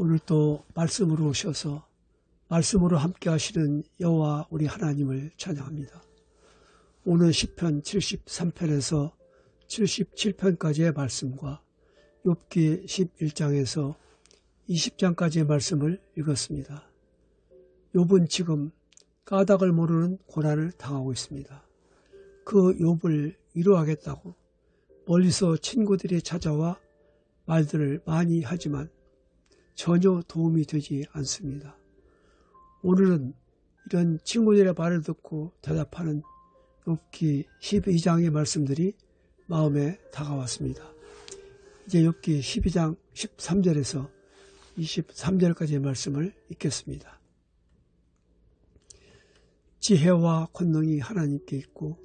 오늘 또 말씀으로 오셔서 말씀으로 함께 하시는 여호와 우리 하나님을 찬양합니다. 오늘 시편 73편에서 77편까지의 말씀과 욥기 11장에서 20장까지의 말씀을 읽었습니다. 욥은 지금 까닭을 모르는 고난을 당하고 있습니다. 그 욥을 위로하겠다고 멀리서 친구들이 찾아와 말들을 많이 하지만 전혀 도움이 되지 않습니다. 오늘은 이런 친구들의 말을 듣고 대답하는 욥기 12장의 말씀들이 마음에 다가왔습니다. 이제 욥기 12장 13절에서 23절까지의 말씀을 읽겠습니다. 지혜와 권능이 하나님께 있고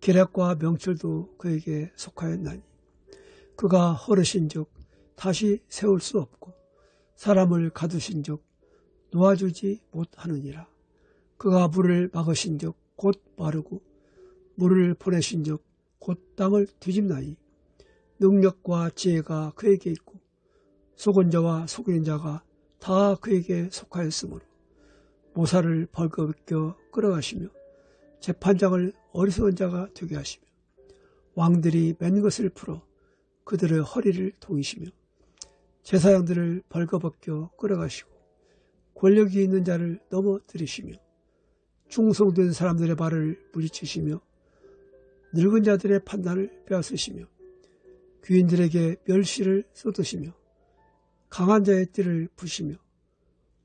계략과 명철도 그에게 속하였나니 그가 허르신즉 다시 세울 수 없고 사람을 가두신즉 놓아주지 못하느니라. 그가 물을 막으신즉 곧 마르고 물을 보내신즉 곧 땅을 뒤집나니 능력과 지혜가 그에게 있고 속은 자와 속인 자가 다 그에게 속하였으므로 모사를 벌거벗겨 끌어가시며 재판장을 어리석은 자가 되게 하시며 왕들이 맨 것을 풀어 그들의 허리를 동이시며 제사장들을 벌거벗겨 끌어가시고 권력이 있는 자를 넘어뜨리시며 충성된 사람들의 발을 물리치시며 늙은 자들의 판단을 빼앗으시며 귀인들에게 멸시를 쏟으시며 강한 자의 띠를 부시며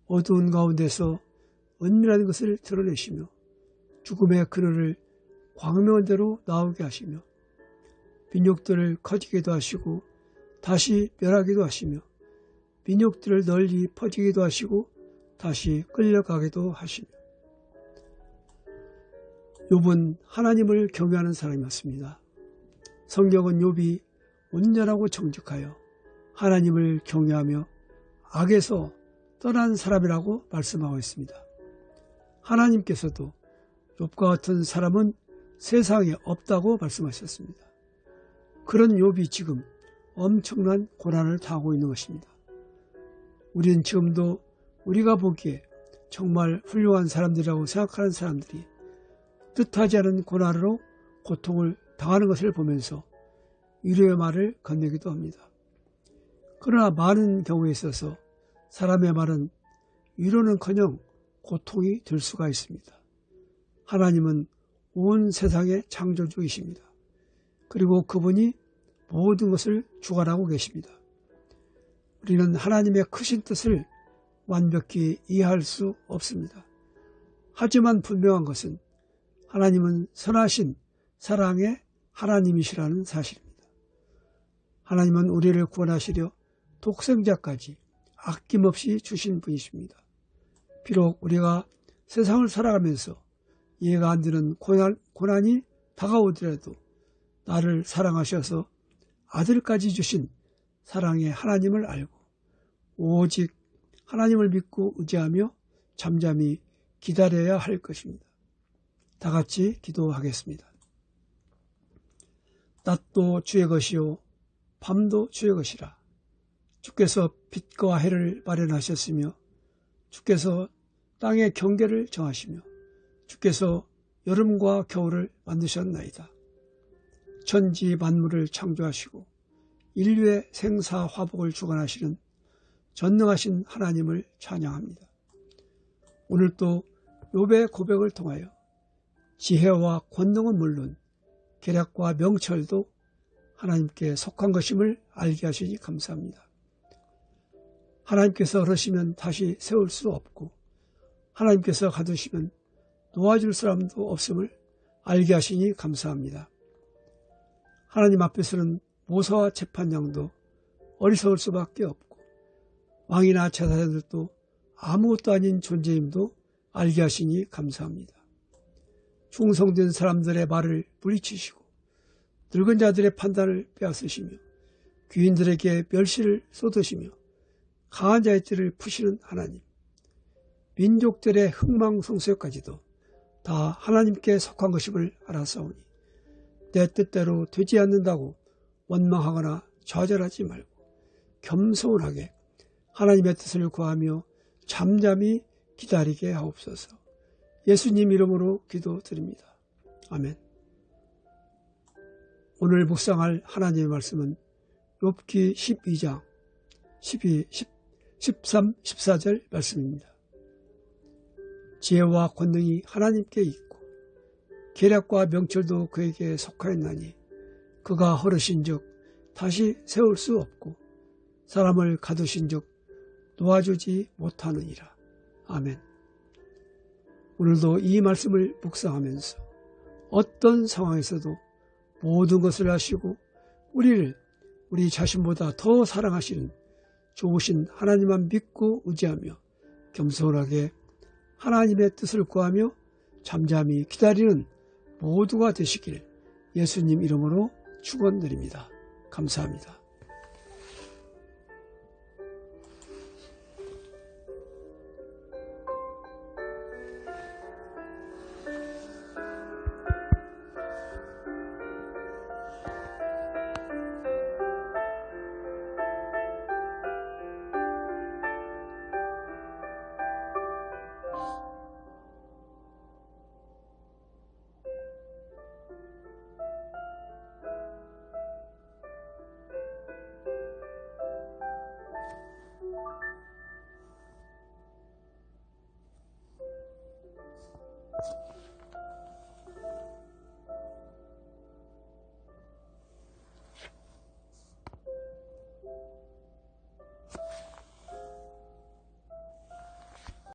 어두운 가운데서 은밀한 것을 드러내시며 죽음의 그늘을 광명한 대로 나오게 하시며 민족들을 커지기도 하시고 다시 멸하기도 하시며 민족들을 널리 퍼지기도 하시고 다시 끌려가기도 하시며 욥은 하나님을 경외하는 사람이었습니다. 성경은 욥이 온전하고 정직하여 하나님을 경외하며 악에서 떠난 사람이라고 말씀하고 있습니다. 하나님께서도 욥과 같은 사람은 세상에 없다고 말씀하셨습니다. 그런 욥이 지금 엄청난 고난을 당하고 있는 것입니다. 우리는 지금도 우리가 보기에 정말 훌륭한 사람들이라고 생각하는 사람들이 뜻하지 않은 고난으로 고통을 당하는 것을 보면서 위로의 말을 건네기도 합니다. 그러나 많은 경우에 있어서 사람의 말은 위로는커녕 고통이 될 수가 있습니다. 하나님은 온 세상의 창조주이십니다. 그리고 그분이 모든 것을 주관하고 계십니다. 우리는 하나님의 크신 뜻을 완벽히 이해할 수 없습니다. 하지만 분명한 것은 하나님은 선하신 사랑의 하나님이시라는 사실입니다. 하나님은 우리를 구원하시려 독생자까지 아낌없이 주신 분이십니다. 비록 우리가 세상을 살아가면서 이해가 안 되는 고난, 고난이 다가오더라도 나를 사랑하셔서 아들까지 주신 사랑의 하나님을 알고 오직 하나님을 믿고 의지하며 잠잠히 기다려야 할 것입니다. 다 같이 기도하겠습니다. 낮도 주의 것이요 밤도 주의 것이라 주께서 빛과 해를 마련하셨으며 주께서 땅의 경계를 정하시며 주께서 여름과 겨울을 만드셨나이다. 천지 만물을 창조하시고 인류의 생사 화복을 주관하시는 전능하신 하나님을 찬양합니다. 오늘 또 욥의 고백을 통하여 지혜와 권능은 물론 계략과 명철도 하나님께 속한 것임을 알게 하시니 감사합니다. 하나님께서 그러시면 다시 세울 수 없고 하나님께서 가두시면 도와줄 사람도 없음을 알게 하시니 감사합니다. 하나님 앞에서는 모사와 재판장도 어리석을 수밖에 없고 왕이나 제사장들도 아무것도 아닌 존재임도 알게 하시니 감사합니다. 충성된 사람들의 말을 물리치시고 늙은 자들의 판단을 빼앗으시며 귀인들에게 멸시를 쏟으시며 강한 자의 띠를 푸시는 하나님 민족들의 흥망성쇠까지도 다 하나님께 속한 것임을 알아사오니 내 뜻대로 되지 않는다고 원망하거나 좌절하지 말고 겸손하게 하나님의 뜻을 구하며 잠잠히 기다리게 하옵소서. 예수님 이름으로 기도드립니다. 아멘. 오늘 묵상할 하나님의 말씀은 욥기 12장 12, 10, 13, 14절 말씀입니다. 지혜와 권능이 하나님께 있고 계략과 명철도 그에게 속하였나니 그가 허르신즉 다시 세울 수 없고 사람을 가두신즉 놓아주지 못하느니라. 아멘. 오늘도 이 말씀을 묵상하면서 어떤 상황에서도 모든 것을 하시고 우리를 우리 자신보다 더 사랑하시는 좋으신 하나님만 믿고 의지하며 겸손하게 하나님의 뜻을 구하며 잠잠히 기다리는 모두가 되시길 예수님 이름으로 축원드립니다. 감사합니다.